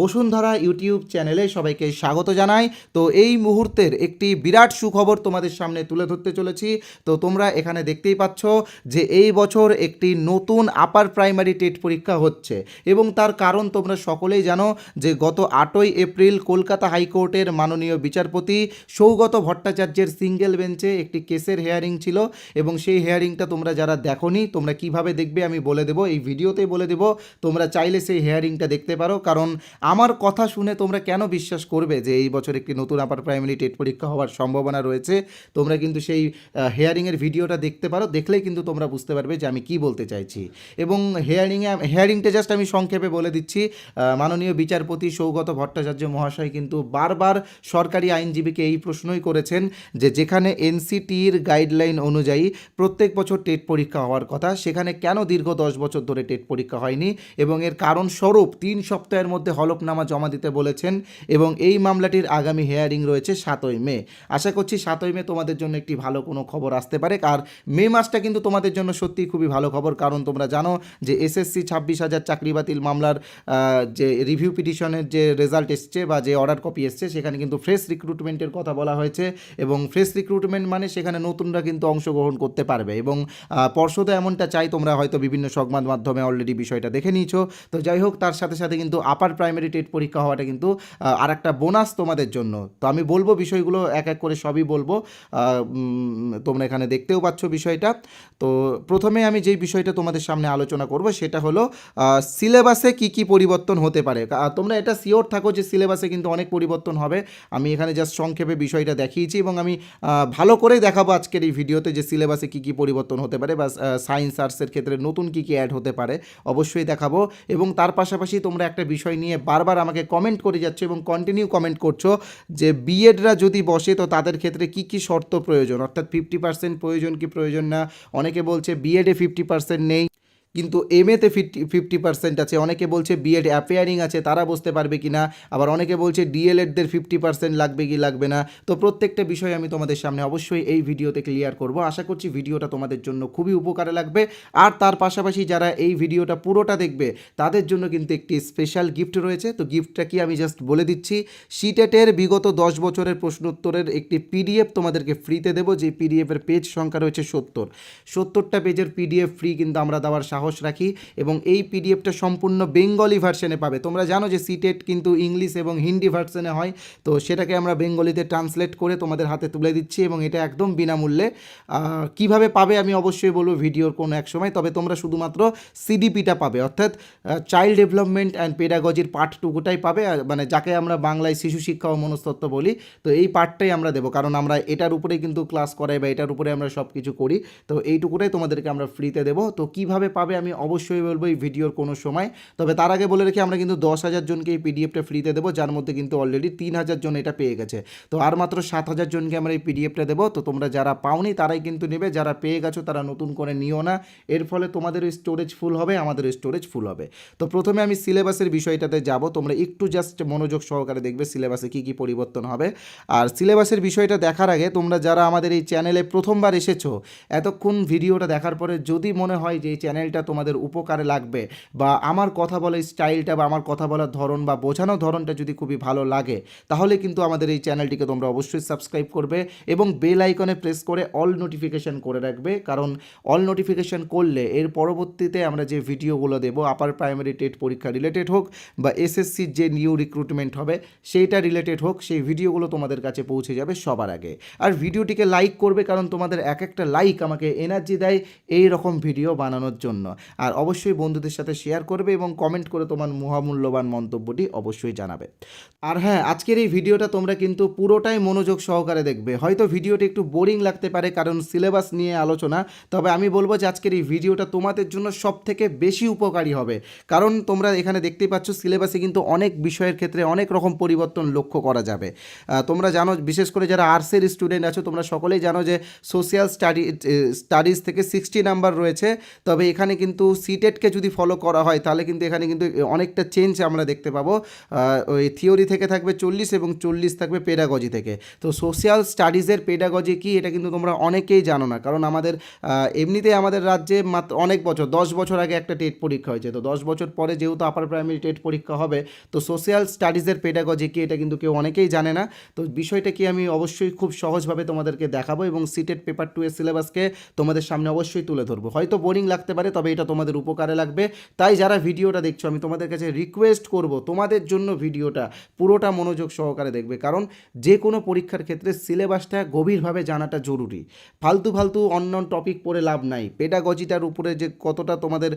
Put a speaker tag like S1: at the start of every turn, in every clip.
S1: Bashundhara YouTube চ্যানেলে সবাইকে স্বাগত জানাই। তো এই মুহূর্তের একটি বিরাট সুখবর তোমাদের সামনে তুলে ধরতে চলেছি। তো তোমরা এখানে দেখতেই পাচ্ছ যে এই বছর একটি নতুন আপার প্রাইমারি টেট পরীক্ষা হচ্ছে এবং তার কারণ তোমরা সকলেই জানো যে গত আটই এপ্রিল কলকাতা হাইকোর্টের মাননীয় বিচারপতি সৌগত ভট্টাচার্যের সিঙ্গেল বেঞ্চে একটি কেসের হেয়ারিং ছিল এবং সেই হেয়ারিংটা তোমরা যারা দেখোনি, তোমরা কীভাবে দেখবে আমি বলে দেবো, এই ভিডিওতেই বলে দেবো। তোমরা চাইলে সেই হেয়ারিংটা দেখতে পারো, কারণ আমার কথা শুনে তোমরা কেন বিশ্বাস করবে যে এই বছর একটি নতুন আপার প্রাইমারি টেট পরীক্ষা হওয়ার সম্ভাবনা রয়েছে? তোমরা কিন্তু সেই হেয়ারিংয়ের ভিডিওটা দেখতে পারো, দেখলেই কিন্তু তোমরা বুঝতে পারবে যে আমি কি বলতে চাইছি। এবং হেয়ারিংয়ে হেয়ারিংটা জাস্ট আমি সংক্ষেপে বলে দিচ্ছি মাননীয় বিচারপতি সৌগত ভট্টাচার্য মহাশয় কিন্তু বারবার সরকারি আইনজীবীকে এই প্রশ্নই করেছেন যে যেখানে এনসিটির গাইডলাইন অনুযায়ী প্রত্যেক বছর টেট পরীক্ষা হওয়ার কথা, সেখানে কেন দীর্ঘ দশ বছর ধরে টেট পরীক্ষা হয়নি? এবং এর কারণ স্বরূপ তিন সপ্তাহের মধ্যে হলফনামা জমা দিতে বলেছেন এবং এই মামলাটির আগামী হেয়ারিং রয়েছে সাতই মে। আশা করছি সাতই মে তোমাদের জন্য একটি ভালো কোনো খবর আসতে পারে। আর মে মাসটা কিন্তু তোমাদের জন্য সত্যিই খুবই ভালো খবর। কারণ তোমরা জানো যে এসএসসি ছাব্বিশ হাজার চাকরি বাতিল মামলার যে রিভিউ পিটিশনের যে রেজাল্ট এসছে বা যে অর্ডার কপি এসছে, সেখানে কিন্তু ফ্রেশ রিক্রুটমেন্টের কথা বলা হয়েছে এবং ফ্রেশ রিক্রুটমেন্ট মানে সেখানে নতুনরা কিন্তু অংশগ্রহণ করতে পারবে এবং পর্ষদে এমনটা চাই তোমরা হয়তো বিভিন্ন সংবাদ মাধ্যমে অলরেডি বিষয়টা দেখে নিয়েছো। তো যাই হোক, তার সাথে সাথে কিন্তু আপার প্রাইমারি টেট পরীক্ষা হওয়াটা কিন্তু আর একটা বোনাস তোমাদের জন্য। তো আমি বলব বিষয়গুলো, এক এক করে সবই বলব। তোমরা এখানে দেখতেও পাচ্ছ বিষয়টা। তো প্রথমে আমি যেই বিষয়টা তোমাদের সামনে আলোচনা করব, সেটা হলো সিলেবাসে কি কি পরিবর্তন হতে পারে। তোমরা এটা সিওর থাকো যে সিলেবাসে কিন্তু অনেক পরিবর্তন হবে। আমি এখানে জাস্ট সংক্ষেপে বিষয়টা দেখিয়েছি এবং আমি ভালো করেই দেখাবো আজকের এই ভিডিওতে যে সিলেবাসে কি কি পরিবর্তন হতে পারে বা সায়েন্স আর্টসের ক্ষেত্রে নতুন কি কি অ্যাড হতে পারে। অবশ্যই দেখাবো এবং তার পাশাপাশি তোমরা একটা বিষয় নিয়ে বারবার আমাকে কমেন্ট করে যাচ্ছ এবং কন্টিনিউ কমেন্ট করছ যে বিএডরা যদি বসে, তো তাদের ক্ষেত্রে কি কি শর্ত প্রয়োজন? অর্থাৎ ফিফটি পার্সেন্ট প্রয়োজন কি প্রয়োজন না? অনেকে বলছে বিএডে ফিফটি পার্সেন্ট নেই। কিন্তু এম এতে ফিফটি ফিফটি পার্সেন্ট আছে। অনেকে বলছে বিএড অ্যাপেয়ারিং আছে, তারা বসতে পারবে কি না আবার অনেকে বলছে ডিএলএডদের ফিফটি পার্সেন্ট লাগবে কি লাগবে না। তো প্রত্যেকটা বিষয় আমি তোমাদের সামনে অবশ্যই এই ভিডিওতে ক্লিয়ার করব। আশা করছি ভিডিওটা তোমাদের জন্য খুবই উপকারে লাগবে। আর তার পাশাপাশি যারা এই ভিডিওটা পুরোটা দেখবে, তাদের জন্য কিন্তু একটি স্পেশাল গিফট রয়েছে। তো গিফটটা কি আমি জাস্ট বলে দিচ্ছি। সিটেটের বিগত দশ বছরের প্রশ্নোত্তরের একটি পিডিএফ তোমাদেরকে ফ্রিতে দেবো। যে পিডিএফের পেজ সংখ্যা রয়েছে সত্তর। সত্তরটা পেজের পিডিএফ ফ্রি কিন্তু আমরা দেওয়ার রাখি এবং এই পিডিএফটা সম্পূর্ণ বেঙ্গলি ভার্সনে পাবে। তোমরা জানো যে সিটেট কিন্তু ইংলিশ এবং হিন্দি ভার্সনে হয়, তো সেটাকে আমরা বেঙ্গলিতে ট্রান্সলেট করে তোমাদের হাতে তুলে দিচ্ছি এবং এটা একদম বিনামূল্যে। কীভাবে পাবে আমি অবশ্যই বলব ভিডিওর কোনো এক সময়, তবে তোমরা শুধুমাত্র সিডিপিটা পাবে। অর্থাৎ চাইল্ড ডেভেলপমেন্ট অ্যান্ড পেডাগজির পার্টটুকুটাই পাবে মানে যাকে আমরা বাংলায় শিশু শিক্ষা ও মনস্তত্ত্ব বলি, তো এই পার্টটাই আমরা দেবো। কারণ আমরা এটার উপরেই কিন্তু ক্লাস করাই বা এটার উপরে আমরা সব কিছু করি, তো এইটুকুটাই তোমাদেরকে আমরা ফ্রিতে দেবো। তো কীভাবে পাবে আমি অবশ্যই বলব এই ভিডিওর কোনো সময়। তবে তার আগে বলে রেখে, আমরা কিন্তু দশ হাজার জনকে এই পিডিএফটা ফ্রিতে দেবো, যার মধ্যে কিন্তু অলরেডি তিন হাজার জন এটা পেয়ে গেছে। তো আর মাত্র সাত হাজার জনকে আমরা এই পিডিএফটা দেবো। তো তোমরা যারা পাওনি তারাই কিন্তু নেবে, যারা পেয়ে গেছো তারা নতুন করে নিও না। এর ফলে তোমাদের স্টোরেজ ফুল হবে, আমাদের স্টোরেজ ফুল হবে। তো প্রথমে আমি সিলেবাসের বিষয়টাতে যাব। তোমরা একটু জাস্ট মনোযোগ সহকারে দেখবে সিলেবাসে কী কী পরিবর্তন হবে। আর সিলেবাসের বিষয়টা দেখার আগে তোমরা যারা আমাদের এই চ্যানেলে প্রথমবার এসেছ, এতক্ষণ ভিডিওটা দেখার পরে যদি মনে হয় যে এই চ্যানেলটা তোমাদের উপকারে লাগবে বা আমার কথা বলার স্টাইলটা বা আমার কথা বলার ধরন বা বোঝানোর ধরনটা যদি খুবই ভালো লাগে, তাহলে কিন্তু আমাদের এই চ্যানেলটিকে তোমরা অবশ্যই সাবস্ক্রাইব করবে এবং বেল আইকনে প্রেস করে অল নোটিফিকেশন করে রাখবে। কারণ অল নোটিফিকেশন করলে এর পরবর্তীতে আমরা যে ভিডিওগুলো দেবো আপার প্রাইমারি টেট পরীক্ষা রিলেটেড হোক বা এসএসসির যে নিউ রিক্রুটমেন্ট হবে, সেইটা রিলেটেড হোক, সেই ভিডিওগুলো তোমাদের কাছে পৌঁছে যাবে সবার আগে। আর ভিডিওটিকে লাইক করবে কারণ তোমাদের এক একটা লাইক আমাকে এনার্জি দেয় এই রকম ভিডিও বানানোর জন্য। আর অবশ্যই বন্ধুদের সাথে শেয়ার করবে এবং কমেন্ট করে তোমার মহামূল্যবান মন্তব্যটি অবশ্যই জানাবে। আর হ্যাঁ আজকের এই ভিডিওটা তোমরা কিন্তু পুরোটাই মনোযোগ সহকারে দেখবে। হয়তো ভিডিওটি একটু বোরিং লাগতে পারে কারণ সিলেবাস নিয়ে আলোচনা, তবে আমি বলব যে আজকের এই ভিডিওটা তোমাদের জন্য সব থেকে বেশি উপকারী হবে। কারণ তোমরা এখানে দেখতেই পাচ্ছ সিলেবাসে কিন্তু অনেক বিষয়ের ক্ষেত্রে অনেক রকম পরিবর্তন লক্ষ্য করা যাবে। তোমরা জানো, বিশেষ করে যারা আর্টসের স্টুডেন্ট আছো, তোমরা সকলেই জানো যে সোশ্যাল স্টাডি স্টাডিজ থেকে সিক্সটি নাম্বার রয়েছে। তবে এখানে কিন্তু সিটেটকে যদি ফলো করা হয় তাহলে কিন্তু এখানে কিন্তু অনেকটা চেঞ্জ আমরা দেখতে পাবো। ওই থিওরি থেকে থাকবে চল্লিশ এবং চল্লিশ থাকবে পেডাগজি থেকে। তো সোশ্যাল স্টাডিজের পেডাগজি কি এটা কিন্তু তোমরা অনেকেই জানো না। কারণ আমাদের আহ, এমনিতেই আমাদের রাজ্যে মাত্র অনেক বছর দশ বছর আগে একটা টেট পরীক্ষা হয়েছে। তো দশ বছর পরে যেহেতু আপার প্রাইমারি টেট পরীক্ষা হবে তো সোশ্যাল স্টাডিজের পেডাগজি কি এটা কিন্তু কেউ অনেকেই জানে না। তো বিষয়টা কি আমি অবশ্যই খুব সহজভাবে তোমাদেরকে দেখাবো এবং সিটেট পেপার টু এর সিলেবাসকে তোমাদের সামনে অবশ্যই তুলে ধরবো। হয়তো বোরিং লাগতে পারে তবে এটা তোমাদের উপকারে লাগবে। তাই যারা ভিডিওটা দেখছ, আমি তোমাদের কাছে রিকোয়েস্ট করব, তোমাদের জন্য ভিডিওটা পুরোটা মনোযোগ সহকারে দেখবে। কারণ যে কোনো পরীক্ষার ক্ষেত্রে সিলেবাসটা গভীরভাবে জানাটা জরুরি। ফালতু ফালতু অন্য টপিক পড়ে লাভ নাই। পেডাগজিটার উপরে যে কতটা তোমাদের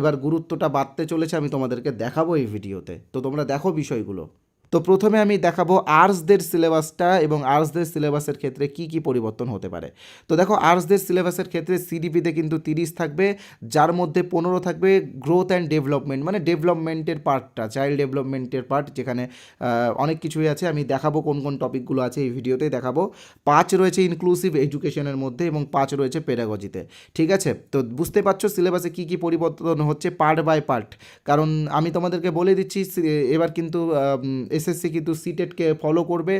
S1: এবার গুরুত্বটা বাড়তে চলেছে, আমি তোমাদেরকে দেখাবো এই ভিডিওতে। তো তোমরা দেখো বিষয়গুলো। তো প্রথমে আমি দেখাবো আর্টসদের সিলেবাসটা এবং আর্টসদের সিলেবাসের ক্ষেত্রে কি কি পরিবর্তন হতে পারে। তো দেখো আর্টসদের সিলেবাসের ক্ষেত্রে সিডিপিতে কিন্তু তিরিশ থাকবে, যার মধ্যে পনেরো থাকবে গ্রোথ অ্যান্ড ডেভেলপমেন্ট মানে ডেভেলপমেন্টের পার্টটা চাইল্ড ডেভেলপমেন্টের পার্ট যেখানে অনেক কিছুই আছে। আমি দেখাবো কোন কোন টপিকগুলো আছে এই ভিডিওতে দেখাবো। পাঁচ রয়েছে ইনক্লুসিভ এডুকেশনের মধ্যে এবং পাঁচ রয়েছে পেডাগজিতে ঠিক আছে? তো বুঝতে পারছ সিলেবাসে কি কি পরিবর্তন হচ্ছে পার্ট বাই পার্ট কারণ আমি তোমাদেরকে বলে দিচ্ছি এবার কিন্তু এসএসসি কিন্তু সিটেটকে ফলো করবে।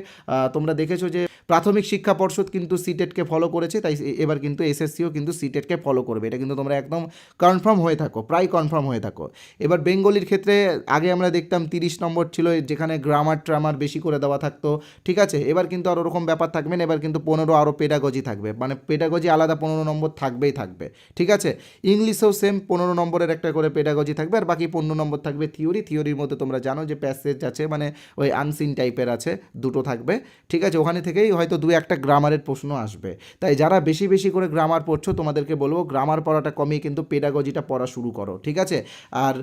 S1: তোমরা দেখেছ যে প্রাথমিক শিক্ষা পর্ষদ কিন্তু সিটেটকে ফলো করেছে, তাই এবার কিন্তু এসএসসিও কিন্তু সিটেটকে ফলো করবে। এটা কিন্তু তোমরা একদম কনফার্ম হয়ে থাকো, প্রায় কনফার্ম হয়ে থাকো। এবার বেঙ্গলির ক্ষেত্রে আগে আমরা দেখতাম তিরিশ নম্বর ছিল, যেখানে গ্রামার ট্রামার বেশি করে দেওয়া থাকতো, ঠিক আছে? এবার কিন্তু আর ওরকম ব্যাপার থাকবে না, এবার কিন্তু পনেরো আরও পেডাগজি থাকবে। মানে পেডাগজি আলাদা পনেরো নম্বর থাকবেই থাকবে, ঠিক আছে? ইংলিশেও সেম পনেরো নম্বরের একটা করে পেডাগজি থাকবে, আর বাকি পনেরো নম্বর থাকবে থিওরি থিওরির মধ্যে তোমরা জানো যে প্যাসেজ আছে মানে ওই আনসিন টাইপের আছে, দুটো থাকবে। ঠিক আছে, ওখানে থেকেই হয়তো দু একটা গ্রামারের প্রশ্ন আসবে। তাই যারা বেশি বেশি করে গ্রামার পড়ছো, তোমাদেরকে বলব গ্রামার পড়াটা কমিয়ে কিন্তু পেডাগজিটা পড়া শুরু করো, ঠিক আছে? আর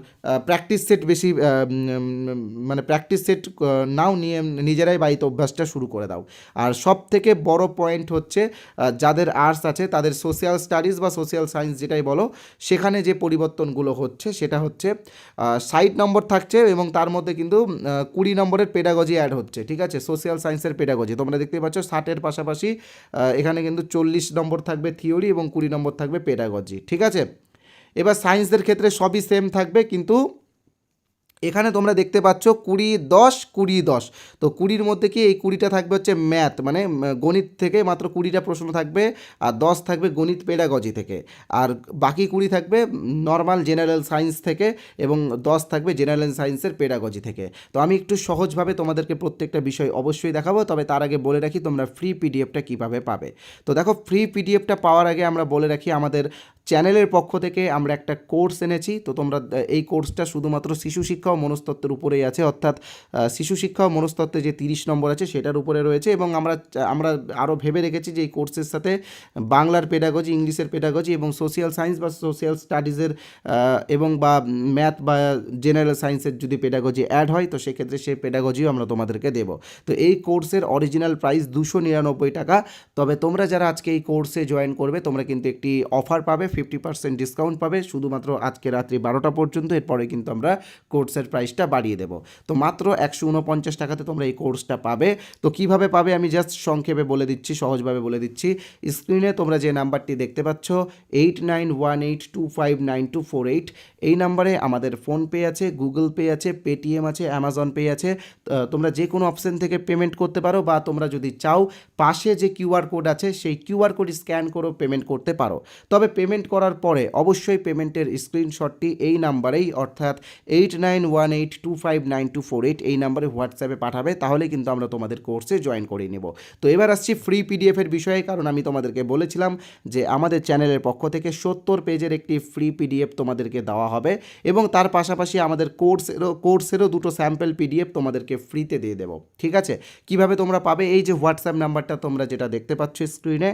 S1: প্র্যাকটিস সেট বেশি মানে প্র্যাকটিস সেট নাও নিয়ে নিজেরাই বাড়িতে অভ্যাসটা শুরু করে দাও। আর সব থেকে বড় পয়েন্ট হচ্ছে যাদের আর্টস আছে, তাদের সোশ্যাল স্টাডিজ বা সোশ্যাল সায়েন্স যেটাই বলো, সেখানে যে পরিবর্তনগুলো হচ্ছে, সেটা হচ্ছে ষাট নম্বর থাকছে এবং তার মধ্যে কিন্তু কুড়ি কুড়ি নম্বরের পেডাগজি অ্যাড হচ্ছে, ঠিক আছে? সোশ্যাল সায়েন্সের পেডাগজি তোমরা দেখতে পাচ্ছ ষাটের পাশাপাশি এখানে কিন্তু চল্লিশ নম্বর থাকবে থিওরি এবং কুড়ি নম্বর থাকবে পেডাগজি ঠিক আছে? এবার সায়েন্সের ক্ষেত্রে সবই সেম থাকবে, কিন্তু এখানে তোমরা দেখতে পাচ্ছ কুড়ি দশ কুড়ি দশ। তো কুড়ির মধ্যে কি এই কুড়িটা থাকবে হচ্ছে ম্যাথ মানে গণিত থেকে মাত্র কুড়িটা প্রশ্ন থাকবে আর দশ থাকবে গণিত পেডাগজি থেকে। আর বাকি কুড়ি থাকবে নর্মাল জেনারেল সায়েন্স থেকে এবং দশ থাকবে জেনারেল সায়েন্সের পেডাগজি থেকে। তো আমি একটু সহজভাবে তোমাদেরকে প্রত্যেকটা বিষয় অবশ্যই দেখাবো, তবে তার আগে বলে রাখি তোমরা ফ্রি পিডিএফটা কীভাবে পাবে। তো দেখো ফ্রি পিডিএফটা পাওয়ার আগে আমরা বলে রাখি আমাদের চ্যানেলের পক্ষ থেকে আমরা একটা কোর্স এনেছি। তো তোমরা এই কোর্সটা শুধুমাত্র শিশু শিক্ষা ও মনস্তত্ত্বের উপরেই আছে। অর্থাৎ শিশু শিক্ষা ও মনস্তত্ত্বে যে তিরিশ নম্বর আছে সেটার উপরে রয়েছে এবং আমরা আমরা আরও ভেবে রেখেছি যে এই কোর্সের সাথে বাংলার পেডাগজি ইংলিশের পেডাগজি এবং সোশ্যাল সায়েন্স বা সোশ্যাল স্টাডিজের এবং বা ম্যাথ বা জেনারেল সায়েন্সের যদি পেডাগজি অ্যাড হয়, তো সেক্ষেত্রে সেই পেডাগজিও আমরা তোমাদেরকে দেব। তো এই কোর্সের অরিজিনাল প্রাইস দুশো নিরানব্বই টাকা। তবে তোমরা যারা আজকে এই কোর্সে জয়েন করবে, তোমরা কিন্তু একটি অফার পাবে। ফিফটি পার্সেন্ট ডিসকাউন্ট পাবে। শুধুমাত্র আজকে রাত্রি বারোটা পর্যন্ত, এরপরে কিন্তু আমরা কোর্সের প্রাইসটা বাড়িয়ে দেবো। তো মাত্র একশো উনপঞ্চাশ টাকাতে তোমরা এই কোর্সটা পাবে। তো কীভাবে পাবে আমি জাস্ট সংক্ষেপে বলে দিচ্ছি, সহজভাবে বলে দিচ্ছি। স্ক্রিনে তোমরা যে নাম্বারটি দেখতে পাচ্ছ, eight nine one eight two five nine two four eight, এই নাম্বারে আমাদের ফোনপে আছে, গুগল পে আছে, পেটিএম আছে, অ্যামাজন পে আছে। তোমরা যে কোনো অপশন থেকে পেমেন্ট করতে পারো বা তোমরা যদি চাও, পাশে যে কিউআর কোড আছে, সেই কিউআর কোড স্ক্যান করেও পেমেন্ট করতে পারো। তবে পেমেন্ট করার পরে অবশ্যই পেমেন্টের স্ক্রিনশটটি এই নাম্বারেই, অর্থাৎ eight nine one eight two five nine two four eight এই নাম্বারে হোয়াটসঅ্যাপে পাঠাবে তাহলে কিন্তু আমরা তোমাদের কোর্সে জয়েন করিয়ে নেব। তো এবার আসছি ফ্রি পিডিএফের বিষয়ে, কারণ আমি তোমাদেরকে বলেছিলাম যে আমাদের চ্যানেলের পক্ষ থেকে সত্তর পেজের একটি ফ্রি পিডিএফ তোমাদেরকে দেওয়া হবে এবং তার পাশাপাশি আমাদের কোর্সেরও কোর্সেরও দুটো স্যাম্পল পিডিএফ তোমাদেরকে ফ্রিতে দিয়ে দেবো। ঠিক আছে? কীভাবে তোমরা পাবে? এই যে হোয়াটসঅ্যাপ নাম্বারটা তোমরা যেটা দেখতে পাচ্ছ স্ক্রিনে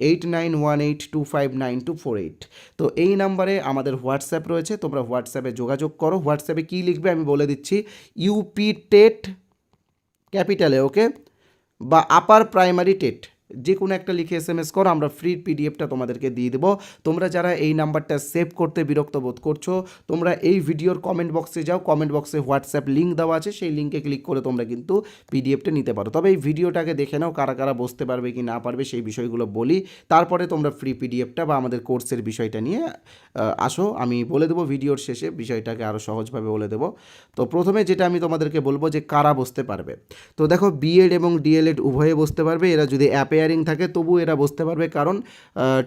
S1: eight nine one eight two five nine two four eight তো এই নাম্বারে আমাদের হোয়াটসঅ্যাপ রয়েছে, তোমরা হোয়াটসঅ্যাপে যোগাযোগ করো। হোয়াটসঅ্যাপে কী লিখবে আমি বলে দিচ্ছি ইউপি টেট ক্যাপিটালে ওকে বা আপার প্রাইমারি টেট যে কোনো একটা লিখে এস এম এস করো, আমরা ফ্রি পিডিএফটা তোমাদেরকে দিয়ে দেবো। তোমরা যারা এই নাম্বারটা সেভ করতে বিরক্ত বোধ করছ, তোমরা এই ভিডিওর কমেন্ট বক্সে যাও। কমেন্ট বক্সে হোয়াটসঅ্যাপ লিঙ্ক দেওয়া আছে, সেই লিঙ্কে ক্লিক করে তোমরা কিন্তু পিডিএফটা নিতে পারো। তবে এই ভিডিওটাকে দেখে নাও, কারা কারা বসতে পারবে কি না পারবে, সেই বিষয়গুলো বলি। তারপরে তোমরা ফ্রি পিডিএফটা বা আমাদের কোর্সের বিষয়টা নিয়ে আসো। আমি বলে দেবো ভিডিওর শেষে, বিষয়টাকে আরও সহজভাবে বলে দেবো। তো প্রথমে যেটা আমি তোমাদেরকে বলব যে কারা বসতে পারবে। তো দেখো বিএড এবং ডিএলএড উভয়ে বসতে পারবে। এরা যদি অ্যাপেয়ারিং থাকে তবু এরা বসতে পারবে। কারণ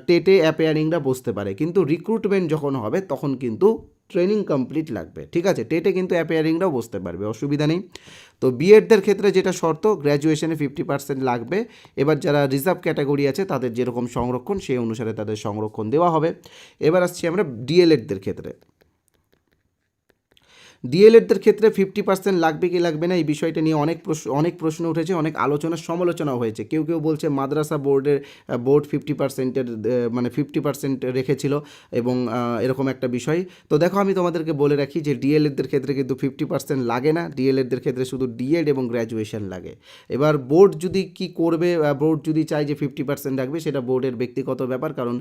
S1: টেটে অ্যাপেয়ারিংরা বসতে পারে। কিন্তু রিক্রুটমেন্ট যখন হবে, তখন কিন্তু ট্রেনিং কমপ্লিট লাগবে। ঠিক আছে? টেটে কিন্তু অ্যাপেয়ারিংরাও বসতে পারবে, অসুবিধা নেই। তো বিএডদের ক্ষেত্রে যেটা শর্ত গ্র্যাজুয়েশনে ফিফটি পার্সেন্ট লাগবে। এবার যারা রিজার্ভ ক্যাটাগরি আছে, তাদের যেরকম সংরক্ষণ, সেই অনুসারে তাদের সংরক্ষণ দেওয়া হবে। এবার আসছি আমরা ডিএলএডদের ক্ষেত্রে। ডিএলএডদের ক্ষেত্রে ফিফটি পার্সেন্ট লাগবে কি লাগবে না এই বিষয়টা নিয়ে অনেক প্রশ্ন অনেক প্রশ্ন উঠেছে, অনেক আলোচনা, সমালোচনাও হয়েছে। কেউ কেউ বলছে মাদ্রাসা বোর্ডের বোর্ড ফিফটি পার্সেন্টের মানে ফিফটি পার্সেন্ট রেখেছিল এবং এরকম একটা বিষয়। তো দেখো আমি তোমাদেরকে বলে রাখি যে ডিএলএডদের ক্ষেত্রে কিন্তু ফিফটি পার্সেন্ট লাগে না। ডিএলএডদের ক্ষেত্রে শুধু ডিএড এবং গ্র্যাজুয়েশন লাগে। এবার বোর্ড যদি কি করবে বোর্ড যদি চায় যে ফিফটি পার্সেন্ট রাখবে, সেটা বোর্ডের ব্যক্তিগত ব্যাপার। কারণ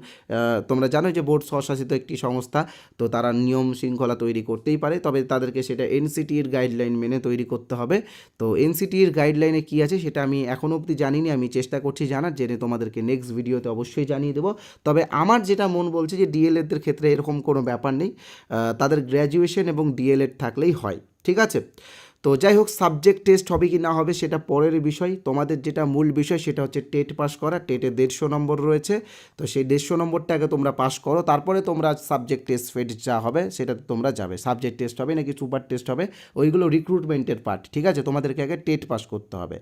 S1: তোমরা জানো যে বোর্ড স্বশাসিত একটি সংস্থা, তো তারা নিয়ম শৃঙ্খলা তৈরি করতেই পারে। তবে তাদেরকে সেটা এনসিটির গাইডলাইন মেনে তৈরি করতে হবে। তো এনসিটির গাইডলাইনে কী আছে সেটা আমি এখনও অবধি জানিনি, আমি চেষ্টা করছি জানার, জেনে তোমাদেরকে নেক্সট ভিডিওতে অবশ্যই জানিয়ে দেবো। তবে আমার যেটা মন বলছে যে ডিএলএডদের ক্ষেত্রে এরকম কোনো ব্যাপার নেই তাদের গ্র্যাজুয়েশন এবং ডিএলএড থাকলেই হয়, ঠিক আছে? তো যাই হোক সাবজেক্ট টেস্ট হবে কি না হবে সেটা পরের বিষয়। তোমাদের যেটা মূল বিষয় সেটা হচ্ছে টেট পাস করা। টেটে দেড়শো নম্বর রয়েছে। তো সেই দেড়শো নম্বরটাকে তোমরা পাস করো। তারপরে তোমরা সাবজেক্ট টেস্ট ফেট যা হবে সেটা তোমরা যাবে। সাবজেক্ট টেস্ট হবে নাকি সুপার টেস্ট হবে, ওইগুলো রিক্রুটমেন্টের পার্ট ঠিক আছে? তোমাদেরকে আগে টেট পাস করতে হবে।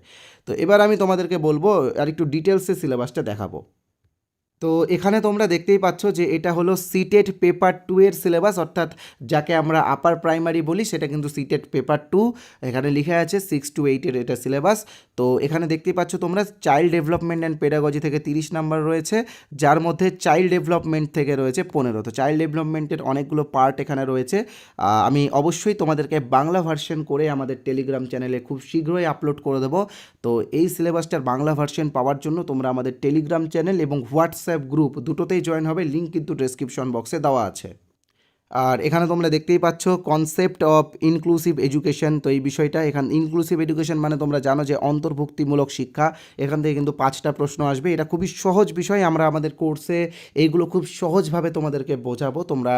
S1: তো এবার আমি তোমাদেরকে বলব আর একটু ডিটেলসে সিলেবাসটা দেখাবো। তো এখানে তোমরা দেখতেই পাচ্ছ যে এটা হলো সিটেট পেপার টু এর সিলেবাস অর্থাৎ যাকে আমরা আপার প্রাইমারি বলি, সেটা কিন্তু সিটেট পেপার টু এখানে লিখে আছে সিক্স টু এইটের এটা সিলেবাস তো এখানে দেখতেই পাচ্ছ তোমরা চাইল্ড ডেভেলপমেন্ট অ্যান্ড পেডাগজি থেকে তিরিশ নাম্বার রয়েছে, যার মধ্যে চাইল্ড ডেভেলপমেন্ট থেকে রয়েছে পনেরো। তো চাইল্ড ডেভেলপমেন্টের অনেকগুলো পার্ট এখানে রয়েছে। আমি অবশ্যই তোমাদেরকে বাংলা ভার্সন করে আমাদের টেলিগ্রাম চ্যানেলে খুব শীঘ্রই আপলোড করে দেবো। তো এই সিলেবাসটার বাংলা ভার্সন পাওয়ার জন্য তোমরা আমাদের টেলিগ্রাম চ্যানেল এবং হোয়াটসঅ্যাপ গ্রুপ দুটোতেই জয়েন হবে লিঙ্ক কিন্তু ডেসক্রিপশন বক্সে দেওয়া আছে। আর এখানে তোমরা দেখতেই পাচ্ছ কনসেপ্ট অফ ইনক্লুসিভ এডুকেশন তো এই বিষয়টা, এখানে ইনক্লুসিভ এডুকেশন মানে তোমরা জানো যে অন্তর্ভুক্তিমূলক শিক্ষা। এখান থেকে কিন্তু পাঁচটা প্রশ্ন আসবে। এটা খুবই সহজ বিষয়, আমরা আমাদের কোর্সে এইগুলো খুব সহজভাবে তোমাদেরকে বোঝাবো। তোমরা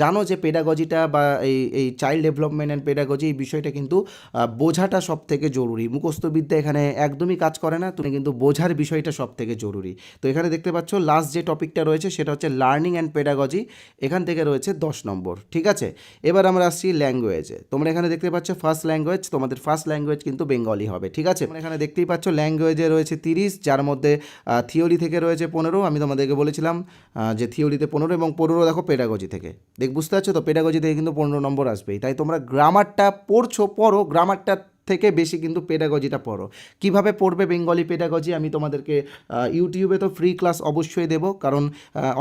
S1: জানো যে পেডাগজিটা বা এই এই চাইল্ড ডেভেলপমেন্ট অ্যান্ড পেডাগজি এই বিষয়টা কিন্তু বোঝাটা সব থেকে জরুরি। মুখস্থবিদ্যা এখানে একদমই কাজ করে না, তুমি কিন্তু বোঝার বিষয়টা সব থেকে জরুরি। তো এখানে দেখতে পাচ্ছ লাস্ট যে টপিকটা রয়েছে, সেটা হচ্ছে লার্নিং অ্যান্ড পেডাগজি এখান থেকে রয়েছে দশ নম্বর, ঠিক আছে? এবার আমরা আসছি ল্যাঙ্গুয়েজে তোমরা এখানে দেখতে পাচ্ছ ফার্স্ট ল্যাঙ্গুয়েজ তোমাদের ফার্স্ট ল্যাঙ্গুয়েজ কিন্তু বেঙ্গলি হবে, ঠিক আছে? তোমরা এখানে দেখতেই পাচ্ছ ল্যাঙ্গুয়েজে রয়েছে তিরিশ, যার মধ্যে থিওরি থেকে রয়েছে পনেরো। আমি তোমাদেরকে বলেছিলাম যে থিওরিতে পনেরো এবং পনেরো দেখো পেডাগজি থেকে। দেখ, বুঝতে পারছ তো? পেডাগজি থেকে কিন্তু পনেরো নম্বর আসবেই। তাই তোমরা গ্রামারটা পড়ছো, পড়ো। গ্রামারটা থেকে বেশি কিন্তু পেডাগজিটা পড়ো। কীভাবে পড়বে বেঙ্গলি পেডাগজি আমি তোমাদেরকে ইউটিউবে তো ফ্রি ক্লাস অবশ্যই দেবো। কারণ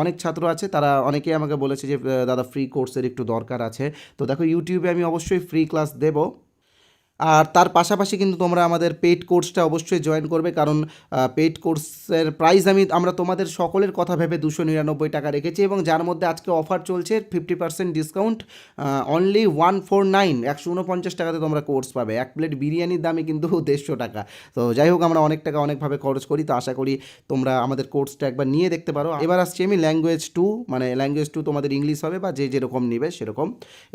S1: অনেক ছাত্র আছে, তারা অনেকেই আমাকে বলেছে যে দাদা ফ্রি কোর্সের একটু দরকার আছে। তো দেখো ইউটিউবে আমি অবশ্যই ফ্রি ক্লাস দেবো। আর তার পাশাপাশি কিন্তু তোমরা আমাদের পেড কোর্সটা অবশ্যই জয়েন করবে, কারণ পেড কোর্সের প্রাইস আমি, আমরা তোমাদের সকলের কথা ভেবে দুশো নিরানব্বই টাকা রেখেছি এবং যার মধ্যে আজকে অফার চলছে fifty percent discount only one four nine একশো উনপঞ্চাশ টাকাতে তোমরা কোর্স পাবে। এক প্লেট বিরিয়ানির দামই কিন্তু দেড়শো টাকা। তো যাই হোক, আমরা অনেক টাকা অনেকভাবে খরচ করি, তো আশা করি তোমরা আমাদের কোর্সটা একবার নিয়ে দেখতে পারো। এবার আসছি আমি ল্যাঙ্গুয়েজ টু মানে ল্যাঙ্গুয়েজ টু তোমাদের ইংলিশ হবে বা যে যেরকম নিবে সেরকম।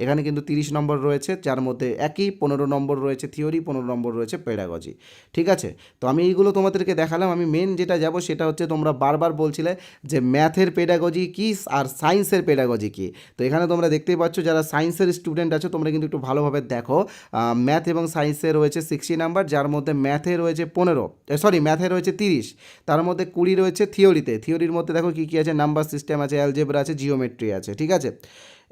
S1: এখানে কিন্তু তিরিশ নম্বর রয়েছে, যার মধ্যে একই, পনেরো নম্বর রয়েছে থিওরি, পনেরো নম্বর রয়েছে পেডাগজি ঠিক আছে? তো আমি এইগুলো তোমাদেরকে দেখালাম। আমি মেন যেটা যাব সেটা হচ্ছে তোমরা বারবার বলছিলে যে ম্যাথের পেডাগজি কী আর সায়েন্সের পেডাগজি কী? তো এখানে তোমরা দেখতেই পাচ্ছ যারা সায়েন্সের স্টুডেন্ট আছো, তোমরা কিন্তু একটু ভালোভাবে দেখো। ম্যাথ এবং সায়েন্সে রয়েছে সিক্সটি নাম্বার যার মধ্যে ম্যাথে রয়েছে পনেরো সরি ম্যাথে রয়েছে তিরিশ, তার মধ্যে কুড়ি রয়েছে থিওরিতে থিওরির মধ্যে দেখো কী কী আছে নাম্বার সিস্টেম আছে অ্যালজেব্রা আছে জিওমেট্রি আছে, ঠিক আছে?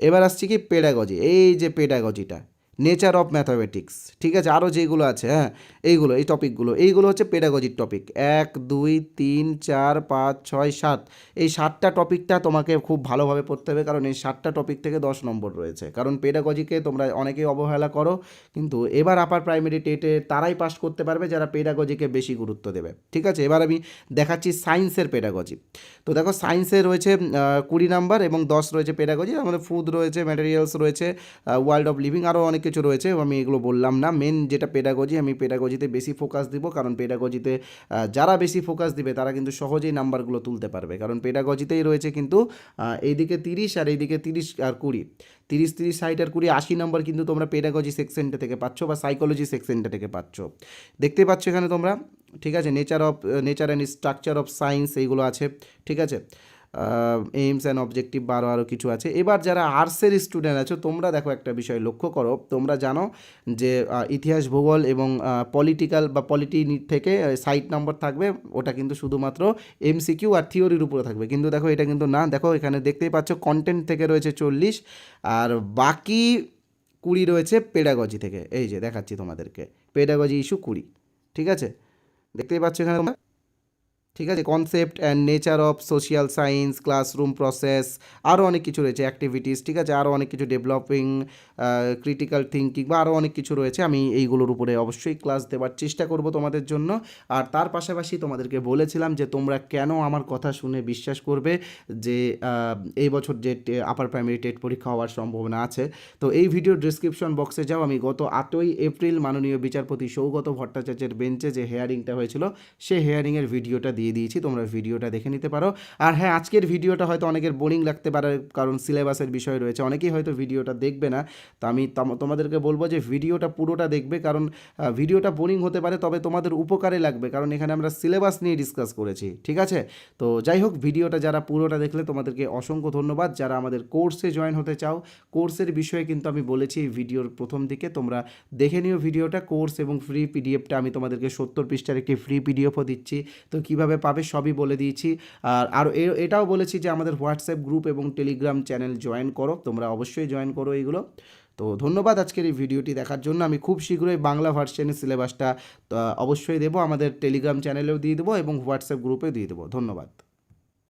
S1: এবার আসছি কি পেডাগজি এই যে পেডাগজিটা নেচার অফ ম্যাথামেটিক্স ঠিক আছে আরও যেগুলো আছে হ্যাঁ এইগুলো, এই টপিকগুলো এইগুলো হচ্ছে পেডাগজির টপিক এক, দুই, তিন, চার, পাঁচ, ছয়, সাত। এই সাতটা টপিকটা তোমাকে খুব ভালোভাবে পড়তে হবে, কারণ এই সাতটা টপিক থেকে দশ নম্বর রয়েছে। কারণ পেডাগজিকে তোমরা অনেকেই অবহেলা করো, কিন্তু এবার আপার প্রাইমারি টেটে তারাই পাস করতে পারবে যারা পেডাগজিকে বেশি গুরুত্ব দেবে। ঠিক আছে, এবার আমি দেখাচ্ছি সায়েন্সের পেডাগজি তো দেখো সায়েন্সে রয়েছে কুড়ি নাম্বার এবং দশ রয়েছে পেডাগজি আমাদের ফুড রয়েছে ম্যাটেরিয়ালস রয়েছে ওয়ার্ল্ড অফ লিভিং আরও অনেক কিছু রয়েছে আমি এগুলো বললাম না। মেন যেটা পেডাগজি আমি পেডাগজিতে বেশি ফোকাস দিব, কারণ পেডাগজিতে যারা বেশি ফোকাস দিবে, তারা কিন্তু সহজেই নাম্বারগুলো তুলতে পারবে। কারণ পেডাগজিতেই রয়েছে কিন্তু এইদিকে তিরিশ আর এইদিকে তিরিশ আর কুড়ি। তিরিশ তিরিশ, ষাট আর কুড়ি, আশি নম্বর কিন্তু তোমরা পেডাগজি সেকশনটা থেকে পাচ্ছ, বা সাইকোলজি সেকশনটা থেকে পাচ্ছ। দেখতে পাচ্ছ এখানে তোমরা, ঠিক আছে? Nature of nature and structure of science এইগুলো আছে, ঠিক আছে? এইমস অ্যান্ড অবজেক্টিভ বা আরও কিছু আছে। এবার যারা আর্টসের স্টুডেন্ট আছো, তোমরা দেখো একটা বিষয় লক্ষ্য করো। তোমরা জানো যে ইতিহাস, ভূগোল এবং পলিটিক্যাল বা পলিটি থেকে সাইট নম্বর থাকবে। ওটা কিন্তু শুধুমাত্র এমসিকিউ আর থিওরির উপরে থাকবে। কিন্তু দেখো, এটা কিন্তু না। দেখো, এখানে দেখতেই পাচ্ছ কন্টেন্ট থেকে রয়েছে চল্লিশ, আর বাকি কুড়ি রয়েছে পেডাগজি থেকে। এই যে, দেখাচ্ছি তোমাদেরকে। পেডাগজি ইস্যু কুড়ি। ঠিক আছে? দেখতেই পাচ্ছ এখানে তোমরা? ঠিক আছে? Concept and nature of social science classroom process আরও অনেক কিছু রয়েছে অ্যাক্টিভিটিস ঠিক আছে? আরও অনেক কিছু ডেভেলপিং ক্রিটিক্যাল থিঙ্কিং বা আরও অনেক কিছু রয়েছে, আমি এইগুলোর উপরে অবশ্যই ক্লাস দেওয়ার চেষ্টা করব তোমাদের জন্য। আর তার পাশাপাশি তোমাদেরকে বলেছিলাম যে, তোমরা কেন আমার কথা শুনে বিশ্বাস করবে যে এই বছর যে আপার প্রাইমারি টেট পরীক্ষা হওয়ার সম্ভাবনা আছে। তো এই ভিডিও ডিসক্রিপশন বক্সে যাও। আমি গত আটই এপ্রিল মাননীয় বিচারপতি সৌগত ভট্টাচার্যের বেঞ্চে যে হেয়ারিংটা হয়েছিল সেই হেয়ারিংয়ের ভিডিওটা দিয়ে দিয়েছি, তোমরা ভিডিওটা দেখে নিতে পারো। আর হ্যাঁ আজকের ভিডিওটা হয়তো অনেকের বোরিং লাগতে পারে, কারণ সিলেবাসের বিষয় রয়েছে। অনেকেই হয়তো ভিডিওটা দেখবে না। তো আমি তোমাদেরকে বলব যে ভিডিওটা পুরোটা দেখবে, কারণ ভিডিওটা বোরিং হতে পারে, তবে তোমাদের উপকারে লাগবে, কারণ এখানে আমরা সিলেবাস নিয়ে ডিসকাস করেছি, ঠিক আছে? তো যাই হোক, ভিডিওটা যারা পুরোটা দেখলে, তোমাদেরকে অসংখ্য ধন্যবাদ। যারা আমাদের কোর্সে জয়েন হতে চাও কোর্সের বিষয়ে কিন্তু আমি বলেছি এই ভিডিওর প্রথম দিকে, তোমরা দেখে নিও ভিডিওটা। কোর্স এবং ফ্রি পিডিএফটা আমি তোমাদেরকে সত্তর পৃষ্ঠার একটি ফ্রি পিডিএফও দিচ্ছি। তো কীভাবে পাবে সবই বলে দিয়েছি। আর আর এটাও বলেছি যে আমাদের হোয়াটসঅ্যাপ গ্রুপ এবং টেলিগ্রাম চ্যানেল জয়েন করো, তোমরা অবশ্যই জয়েন করো এইগুলো তো ধন্যবাদ আজকের এই ভিডিওটি দেখার জন্য। আমি খুব শীঘ্রই বাংলা ভার্সনের সিলেবাসটা অবশ্যই দেবো। আমাদের টেলিগ্রাম চ্যানেলেও দিয়ে দেবো এবং হোয়াটসঅ্যাপ গ্রুপেও দিয়ে দেবো। ধন্যবাদ।